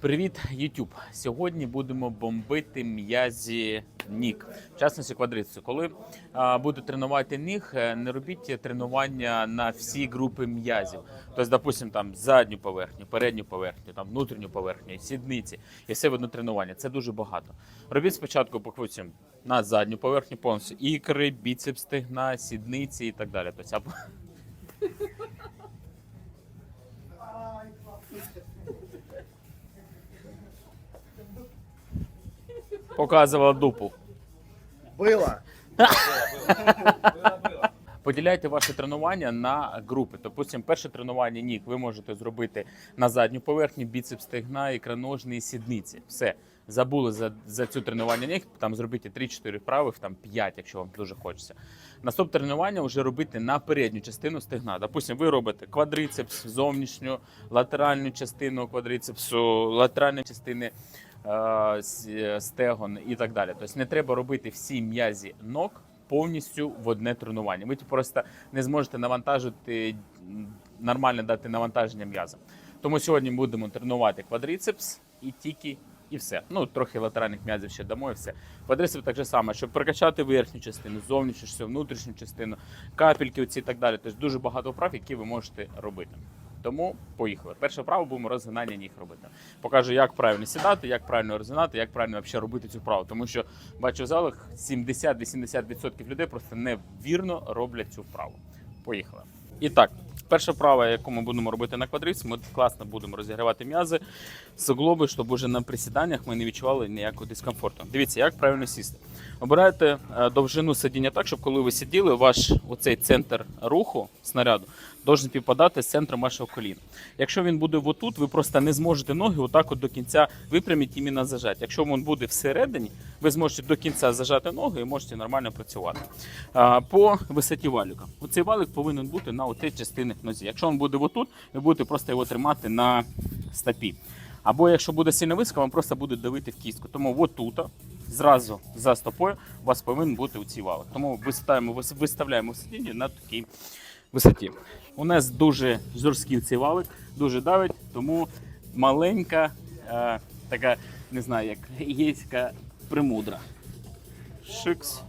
Привіт, YouTube! Сьогодні будемо бомбити м'язі ніг, в частності квадрицю. Коли а, будете тренувати ніг, е, не робіть тренування на всі групи м'язів. Тобто, допустим, там задню поверхню, передню поверхню, там внутрішню поверхню, сідниці і все в одне тренування. Це дуже багато. Робіть спочатку, допустим, на задню поверхню повністю ікри, біцепс, стегна, сідниці і так далі. Тобто, показувала дупу. Было. Поділяйте ваші тренування на групи. Допустим, перше тренування ніг ви можете зробити на задню поверхню, біцепс стегна, ікроножні і сідниці. Все. Забули за, за цю тренування ніг, там зробіть 3-4 вправи, там 5, якщо вам дуже хочеться. Наступне тренування вже робити на передню частину стегна. Допустим, ви робите квадрицепс, зовнішню, латеральну частину квадрицепсу, латеральні частини стегон і так далі. Тобто не треба робити всі м'язі ног повністю в одне тренування. Ви просто не зможете навантажити нормально дати навантаження м'язам. Тому сьогодні будемо тренувати квадрицепс і тільки. І все. Ну, трохи латеральних м'язів ще дамо і все. Квадрицепс так же само, щоб прокачати верхню частину, зовнішню, внутрішню частину, капельки оці і так далі. Тобто дуже багато вправ, які ви можете робити. Тому поїхали. Перше право будемо розгинання ніг робити. Покажу, як правильно сідати, як правильно розгинати, як правильно взагалі робити цю вправу. Тому що бачу в залах 70-80% людей просто невірно роблять цю вправу. Поїхали. І так, перша вправа, яку ми будемо робити на квадриці, ми класно будемо розігрівати м'язи, суглоби, щоб уже на присіданнях ми не відчували ніякого дискомфорту. Дивіться, як правильно сісти. Обирайте е, довжину сидіння так, щоб коли ви сиділи, ваш оцей центр руху снаряду должен співпадати з центром вашого коліна. Якщо він буде отут, ви просто не зможете ноги отак от до кінця випрямити іменно зажати. Якщо він буде всередині, ви зможете до кінця зажати ноги і можете нормально працювати. По висоті валіка. Оцей валік повинен бути на отій частині нозі. Якщо він буде отут, ви будете просто його тримати на стопі. Або якщо буде сильно високо, вам просто буде давити в кістку. Тому отут, зразу за стопою, у вас повинен бути у цій валик. Тому виставляємо, виставляємо сидіння на такій висоті. У нас дуже жорсткий цей валик, дуже давить, тому маленька е, така, не знаю, як єйська примудра. Шикс.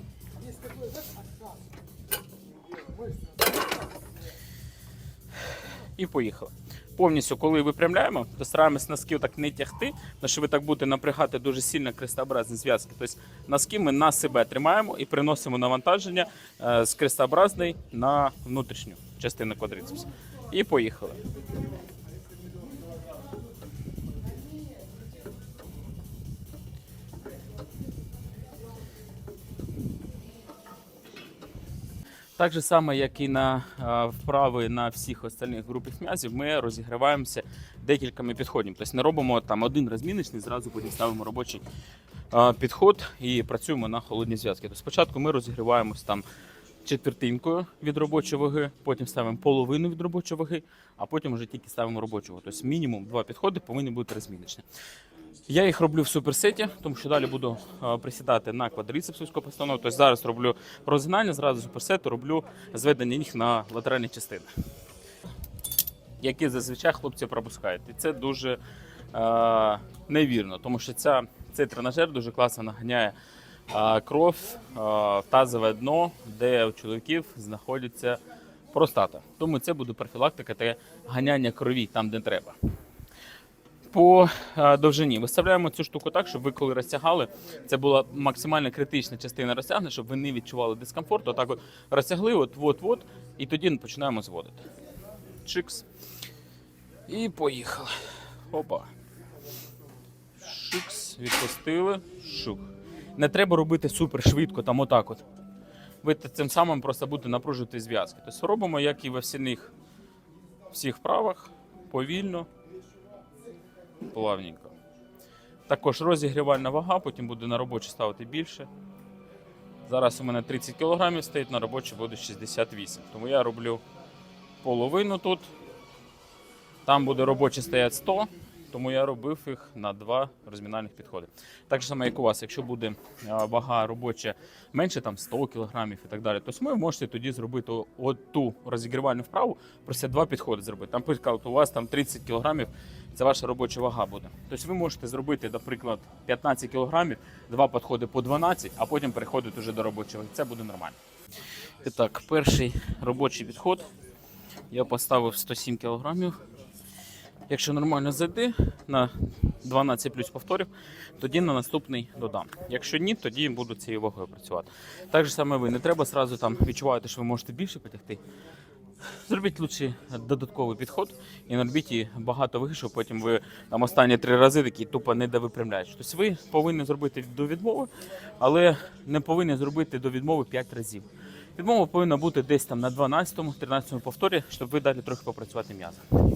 І поїхали. Повністю, коли випрямляємо, то стараємось носків так не тягти, тому що ви так будете напрягати дуже сильно крестообразні зв'язки. Тобто носки ми на себе тримаємо і приносимо навантаження е, з крестообразної на внутрішню частину квадрицепсу. І поїхали. Так же само, як і на вправи на всіх остальних групах м'язів, ми розігріваємося декількома підходів. Тобто не робимо там один розміночний, зразу потім ставимо робочий підход і працюємо на холодні зв'язки. Тобто спочатку ми розігріваємось там четвертинкою від робочої ваги, потім ставимо половину від робочої ваги, а потім вже тільки ставимо робочу вагу. Тобто мінімум два підходи повинні бути розміночні. Я їх роблю в суперсеті, тому що далі буду е, присідати на квадрицепсовську постанову. Тобто зараз роблю розгинання, зразу суперсету роблю зведення ніг на латеральні частини, які зазвичай хлопці пропускають. І це дуже е, невірно, тому що ця, цей тренажер дуже класно наганяє е, кров е, в тазове дно, де у чоловіків знаходиться простата. Тому це буде профілактика та ганяння крові там, де треба по е, довжині. Виставляємо цю штуку так, щоб ви коли розтягали, це була максимально критична частина розтягнення, щоб ви не відчували дискомфорту. Отак от розтягли, от, от, от, і тоді починаємо зводити. Чикс. І поїхали. Опа. Шикс, відпустили. Шук. Не треба робити супер швидко, там отак от. Ви цим самим просто будете напружувати зв'язки. Тобто робимо, як і в всіх, всіх вправах, повільно плавненько. Також розігрівальна вага, потім буде на робочу ставити більше. Зараз у мене 30 кг стоїть, на робочу буде 68. Тому я роблю половину тут. Там буде робочі стоять 100, тому я робив їх на два розмінальних підходи. Так само, як у вас, якщо буде вага робоча менше там 100 кг і так далі, то ви можете тоді зробити от ту розігрівальну вправу, просто два підходи зробити. Там, наприклад, у вас там 30 кг це ваша робоча вага буде. Тобто ви можете зробити, наприклад, 15 кг, два підходи по 12, а потім переходити вже до робочого. Це буде нормально. І так, перший робочий підход. Я поставив 107 кг. Якщо нормально зайде на 12 плюс повторів, тоді на наступний додам. Якщо ні, тоді буду цією вагою працювати. Так же саме ви не треба сразу там відчувати, що ви можете більше потягти. Зробіть лучше додатковий підход і наробіть її багато щоб потім ви там останні три рази такі тупо не довипрямляєте. Тобто ви повинні зробити до відмови, але не повинні зробити до відмови 5 разів. Відмова повинна бути десь там на 12-13 повторі, щоб ви далі трохи попрацювати м'язом.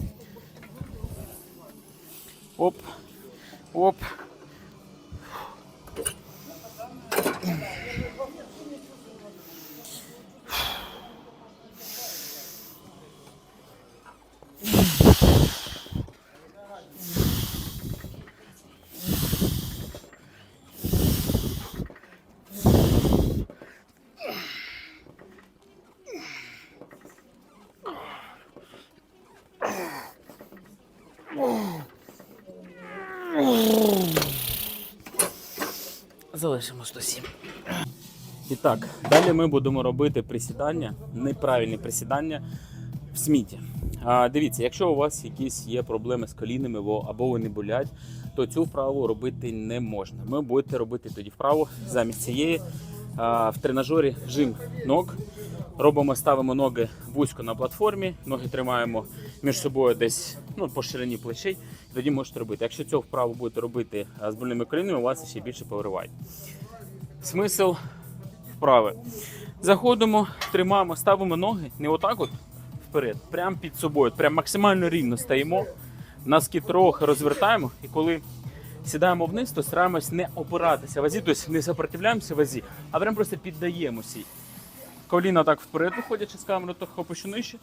Оп, оп. Залишимо 107. І так, далі ми будемо робити присідання, неправильні присідання в сміті. А, дивіться, якщо у вас якісь є проблеми з колінами або- вони болять, то цю вправу робити не можна. Ми будете робити тоді вправу замість цієї а, в тренажері жим ног. Робимо, ставимо ноги вузько на платформі, ноги тримаємо між собою десь ну, по ширині плечей. Тоді можете робити. Якщо цю вправу будете робити з больними колінами, у вас ще більше повириває. Смисл вправи. Заходимо, тримаємо, ставимо ноги не отак от вперед, прямо під собою, прям максимально рівно стаємо, носки трохи розвертаємо, і коли сідаємо вниз, то стараємось не опиратися вазі, тобто не сопротивляємося вазі, а прям просто піддаємося. Коліна так вперед виходячи з камери, трохи опущу нижче,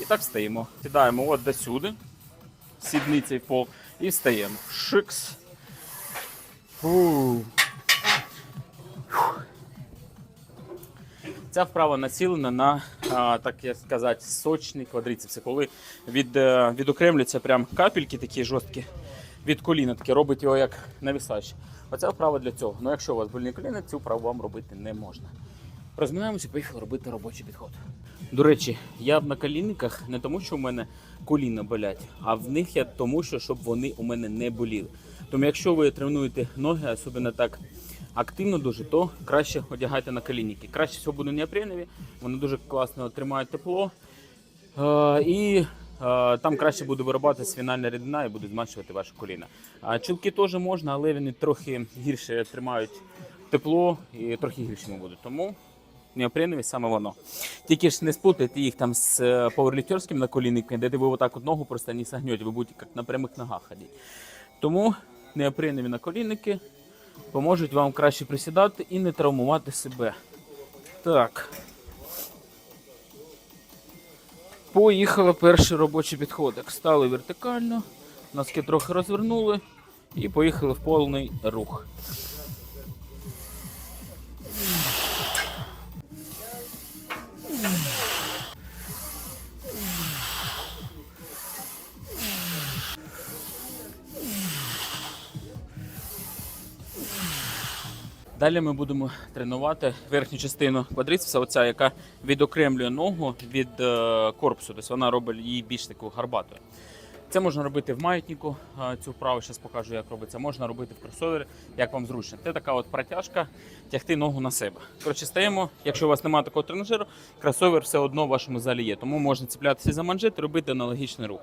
і так стаємо. Сідаємо от до сюди, сідницею в пол, і встаємо. Шикс. Фу. Ця вправа націлена на, а, так як сказати, сочний квадрицепс. Коли від, е, відокремлюються прям капельки такі жорсткі від коліна, таке робить його як навісач. Оця вправа для цього. Ну якщо у вас больні коліна, цю вправу вам робити не можна. Розминаємося, поїхали робити робочий підход. До речі, я на колінниках не тому, що у мене коліна болять, а в них я тому, що щоб вони у мене не боліли. Тому якщо ви тренуєте ноги, особливо так активно дуже, то краще одягайте на колінники. Краще всього буде неопренові, вони дуже класно тримають тепло. Е, і е, там краще буде виробатися фінальна рідина і буде змащувати ваше коліна. Чулки теж можна, але вони трохи гірше тримають тепло і трохи гіршими будуть. Тому неопренові саме воно. Тільки ж не спутайте їх там з е, пауерліфтерським наколінниками, де ви отак от ногу просто не согнете, ви будете як на прямих ногах ходити. Тому неопренові наколінники поможуть вам краще присідати і не травмувати себе. Так. Поїхали перший робочий підходик. Стали вертикально, носки трохи розвернули і поїхали в повний рух. Далі ми будемо тренувати верхню частину квадрицепса, оця, яка відокремлює ногу від е, корпусу. Тобто вона робить її більш таку гарбатою. Це можна робити в маятнику, е, цю вправу зараз покажу, як робиться. Можна робити в кросовері, як вам зручно. Це така от протяжка, тягти ногу на себе. Коротше, стаємо, якщо у вас немає такого тренажеру, кросовер все одно в вашому залі є. Тому можна цеплятися за манжет робити аналогічний рух.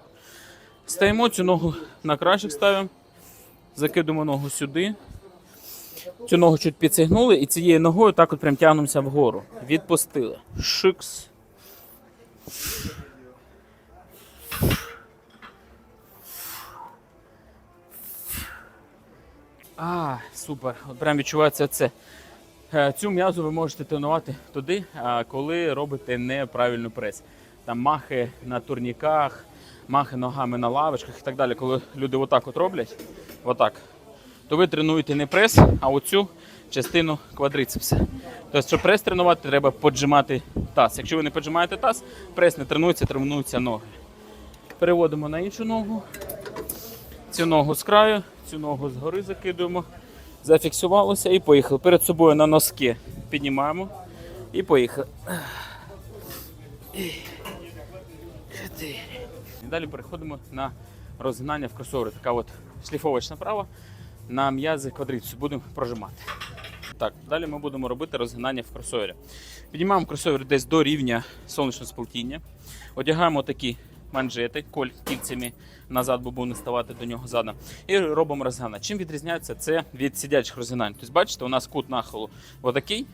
Стаємо цю ногу на кращих ставимо, закидуємо ногу сюди. Цю ногу чуть підсигнули і цією ногою так от прям тягнемося вгору. Відпустили. Шикс. А, супер. От прям відчувається це. Е, Цю м'язу ви можете тренувати туди, коли робите неправильну прес. Там махи на турніках, махи ногами на лавочках і так далі. Коли люди отак от роблять, отак, то ви тренуєте не прес, а оцю частину квадрицепса. Тобто, щоб прес тренувати, треба поджимати таз. Якщо ви не поджимаєте таз, прес не тренується, тренуються ноги. Переводимо на іншу ногу. Цю ногу з краю, цю ногу згори закидуємо. Зафіксувалося і поїхали. Перед собою на носки піднімаємо і поїхали. І далі переходимо на розгинання в кросовері. Така от шліфовочна права на м'язи квадрицепсу. Будемо прожимати. Так, далі ми будемо робити розгинання в кросовері. Піднімаємо кросовер десь до рівня сонячного сплетіння. Одягаємо такі манжети, коль кільцями назад, бо будемо ставати до нього задом. І робимо розгинання. Чим відрізняється це від сидячих розгинань? Тобто, бачите, у нас кут нахилу отакий.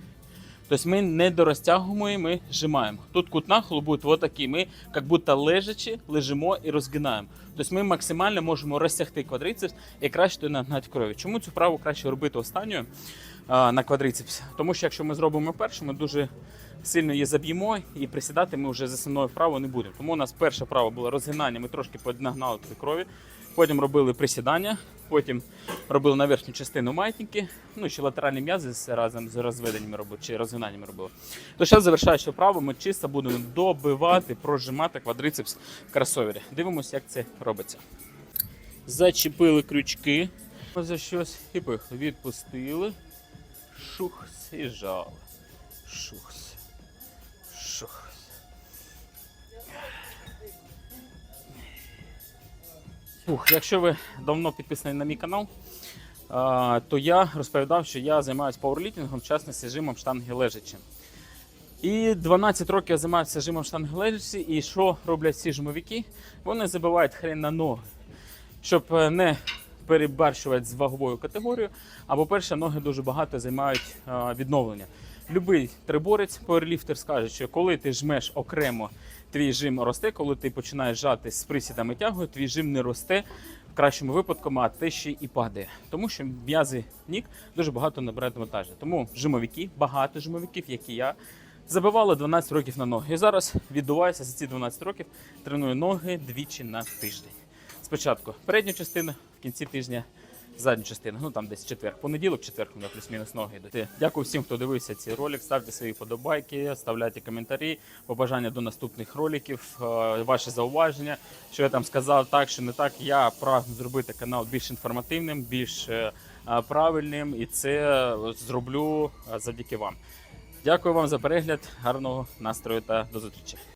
Тобто ми не дорозтягуємо, ми зжимаємо. Тут кут нахилу буде. Ми як будто лежачи, лежимо і розгинаємо. Тобто ми максимально можемо розтягти квадрицепс і краще нагнати крові. Чому цю вправу краще робити останньою на квадрицепс? Тому що якщо ми зробимо першу, ми дуже сильно її заб'ємо і присідати ми вже з основною вправою не будемо. Тому у нас перша вправа була розгинання, ми трошки нагнали крові. Потім робили присідання, потім робили на верхню частину маятники, ну ще латеральні м'язи разом з розведеннями робили, чи розгинаннями робили. То зараз завершаючи вправу, ми чисто будемо добивати, прожимати квадрицепс в кросовері. Дивимося, як це робиться. Зачепили крючки за щось і поїхали. Відпустили. Шухс і жали. Шухс. Шухс. Ух, якщо ви давно підписані на мій канал, то я розповідав, що я займаюся пауерліфтингом, в частності жимом штанги лежачі. І 12 років я займаюся жимом штанги лежачі, і що роблять всі жимовики? Вони забивають хрен на ноги, щоб е, не перебарщувати з ваговою категорією. А по-перше, ноги дуже багато займають відновлення. Любий триборець, пауерліфтер скаже, що коли ти жмеш окремо, твій жим росте, коли ти починаєш жати з присідами тягою, твій жим не росте. В кращому випадку, а те ще і падає. Тому що м'язи ніг дуже багато набирають вантажу. Тому жимовики, багато жимовиків, як і я, забивали 12 років на ноги. І зараз віддуваюся за ці 12 років, треную ноги двічі на тиждень. Спочатку передню частину, в кінці тижня задню частину. Ну там десь четвер. Понеділок, четвер, у плюс-мінус ноги йдуть. Дякую всім, хто дивився цей ролик. Ставте свої подобайки, ставляйте коментарі, побажання до наступних роликів, е, ваші зауваження, що я там сказав так, що не так. Я прагну зробити канал більш інформативним, більш е, е, правильним, і це зроблю завдяки вам. Дякую вам за перегляд, гарного настрою та до зустрічі.